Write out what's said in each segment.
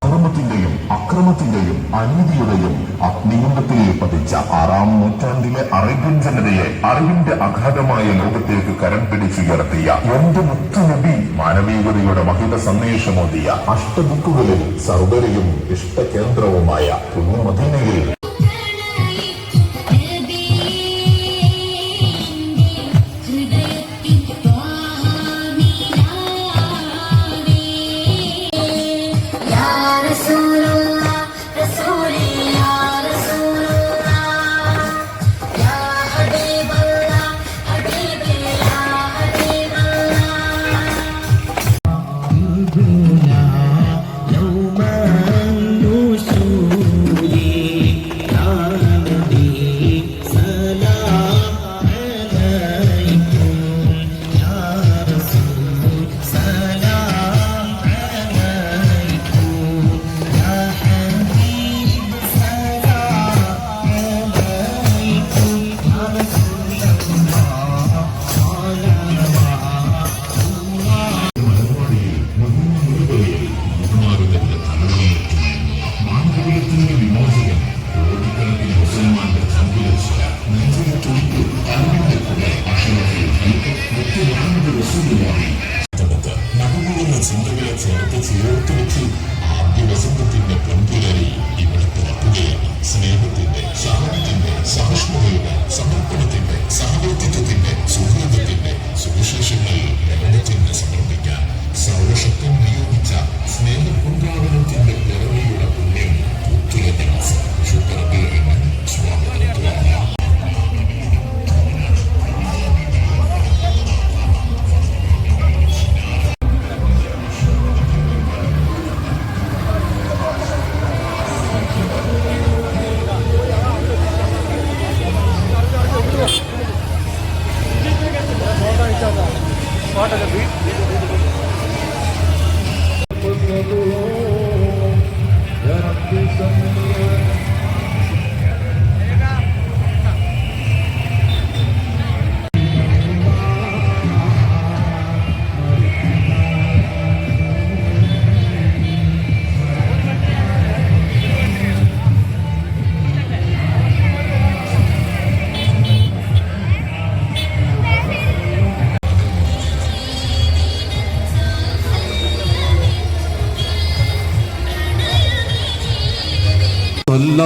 അക്രമത്തിന്റെയും അക്രമത്തിന്റെയും അനീതിയുടെയും അഗ്നികുണ്ഡത്തിൽ പതിച്ച ആറാം നൂറ്റാണ്ടിലെ അറേബ്യൻ ജനതയെ അറിവിന്റെ അഗാധമായ ലോകത്തേക്ക് കരം പിടിച്ചുയർത്തിയ എന്റെ മുത്തു നബി മാനവികതയുടെ മഹിത സന്ദേശമോതിയ അഷ്ടദിക്കുകളിൽ സർവരെയും ഇഷ്ടകേന്ദ്രവുമായ പുണ്യമദീനയിൽ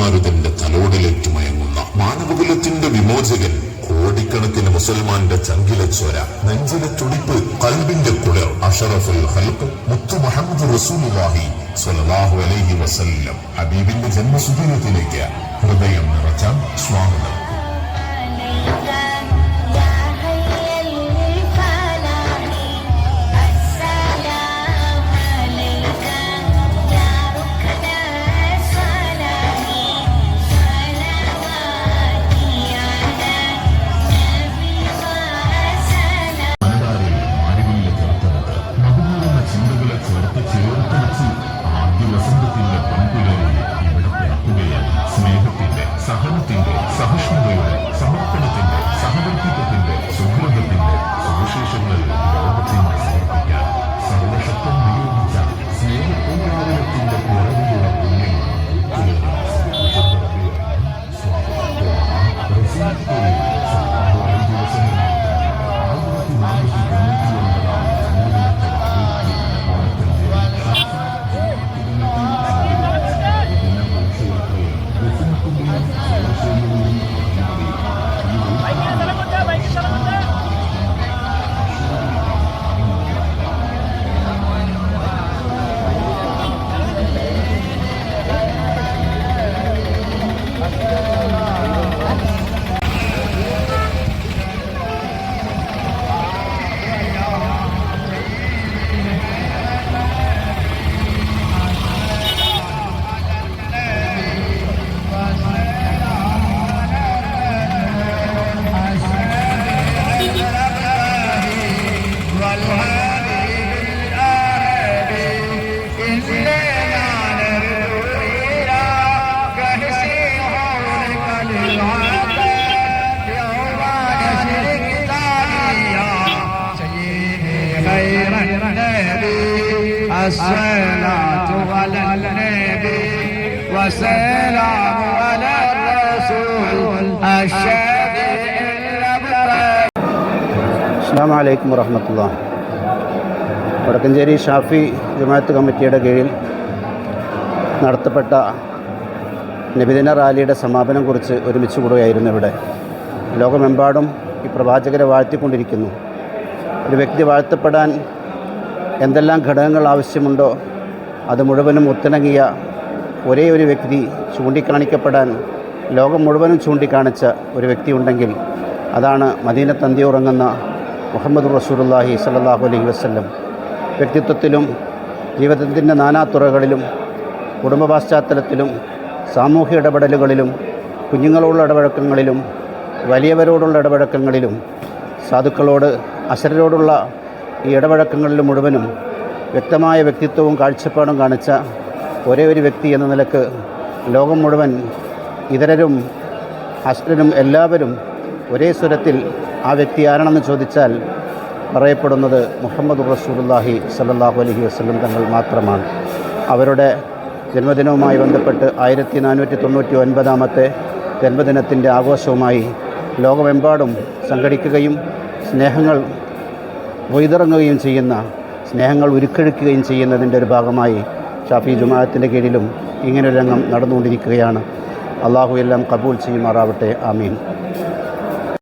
മാരുതന്റെ തലോടിലേക്ക് മയങ്ങുന്ന മാനവകുലത്തിന്റെ വിമോചകൻ കോടിക്കണക്കിന് മുസൽമാന്റെ ചങ്കിലെ ചോര നെഞ്ചിലെ തുടിപ്പ് കൽബിന്റെ കുളിർ അഷറഫുൽ ഹൽക്ക് മുത്തു മുഹമ്മദ് റസൂലുള്ളാഹി സ്വല്ലല്ലാഹു അലൈഹി വസല്ലം ഹബീബിന്റെ ജന്മസുദിനത്തിലേക്ക് ഹൃദയം നിറച്ച സ്വാഗതം. সাহস الصلاة على النبي وسلام على الرسول الشافع الأبرار അസ്സാം വലൈക്കും വറഹമത്തുള്ള വടക്കഞ്ചേരി ഷാഫി ജമാഅത്ത് കമ്മിറ്റിയുടെ കീഴിൽ നടത്തപ്പെട്ട നബിദിന റാലിയുടെ സമാപനം കുറിച്ച് ഒരുമിച്ച് കൂടുകയായിരുന്നു ഇവിടെ ലോകമെമ്പാടും ഈ പ്രവാചകരെ വാഴ്ത്തിക്കൊണ്ടിരിക്കുന്നു ഒരു വ്യക്തി വാഴ്ത്തപ്പെടാൻ എന്തെല്ലാം ഘടകങ്ങൾ ആവശ്യമുണ്ടോ അത് മുഴുവനും ഒത്തിണങ്ങിയ ഒരേ ഒരു വ്യക്തി ചൂണ്ടിക്കാണിക്കപ്പെടാൻ ലോകം മുഴുവനും ചൂണ്ടിക്കാണിച്ച ഒരു വ്യക്തി ഉണ്ടെങ്കിൽ അതാണ് മദീന തന്തി ഉറങ്ങുന്ന മുഹമ്മദ് റസൂലുള്ളാഹി സല്ലാഹു അലൈഹി വസല്ലം. വ്യക്തിത്വത്തിലും ജീവിതത്തിന്റെ നാനാതുറകളിലും കുടുംബ പശ്ചാത്തലത്തിലും സാമൂഹ്യ ഇടപെടലുകളിലും കുഞ്ഞുങ്ങളോടുള്ള ഇടപഴക്കങ്ങളിലും വലിയവരോടുള്ള ഇടപഴക്കങ്ങളിലും സാധുക്കളോട് അശരരോടുള്ള ഈ ഇടപഴക്കങ്ങളിൽ മുഴുവനും വ്യക്തമായ വ്യക്തിത്വവും കാഴ്ചപ്പാടും കാണിച്ച ഒരേ ഒരു വ്യക്തി എന്ന നിലയ്ക്ക് ലോകം മുഴുവൻ ഇതരരും അശ്വനും എല്ലാവരും ഒരേ സ്വരത്തിൽ ആ വ്യക്തി ആരാണെന്ന് ചോദിച്ചാൽ പറയപ്പെടുന്നത് മുഹമ്മദ് റസൂലുള്ളാഹി സല്ലാഹു അലഹി വസ്ലം തങ്ങൾ മാത്രമാണ്. അവരുടെ ജന്മദിനവുമായി ബന്ധപ്പെട്ട് ആയിരത്തി നാനൂറ്റി തൊണ്ണൂറ്റി ഒൻപതാമത്തെ ജന്മദിനത്തിന്റെ ആഘോഷവുമായി ലോകമെമ്പാടും സംഘടിക്കുകയും സ്നേഹങ്ങൾ വൈതിറങ്ങുകയും ചെയ്യുന്ന സ്നേഹങ്ങൾ ഉരുക്കെടുക്കുകയും ചെയ്യുന്നതിന്റെ ഒരു ഭാഗമായി ഷാഫി ജുമാഅത്തിന്റെ കീഴിലും ഇങ്ങനൊരു രംഗം നടന്നുകൊണ്ടിരിക്കുകയാണ്. അള്ളാഹു എല്ലാം കബൂൽ ചെയ്യുമാറാവട്ടെ. ആമീൻ.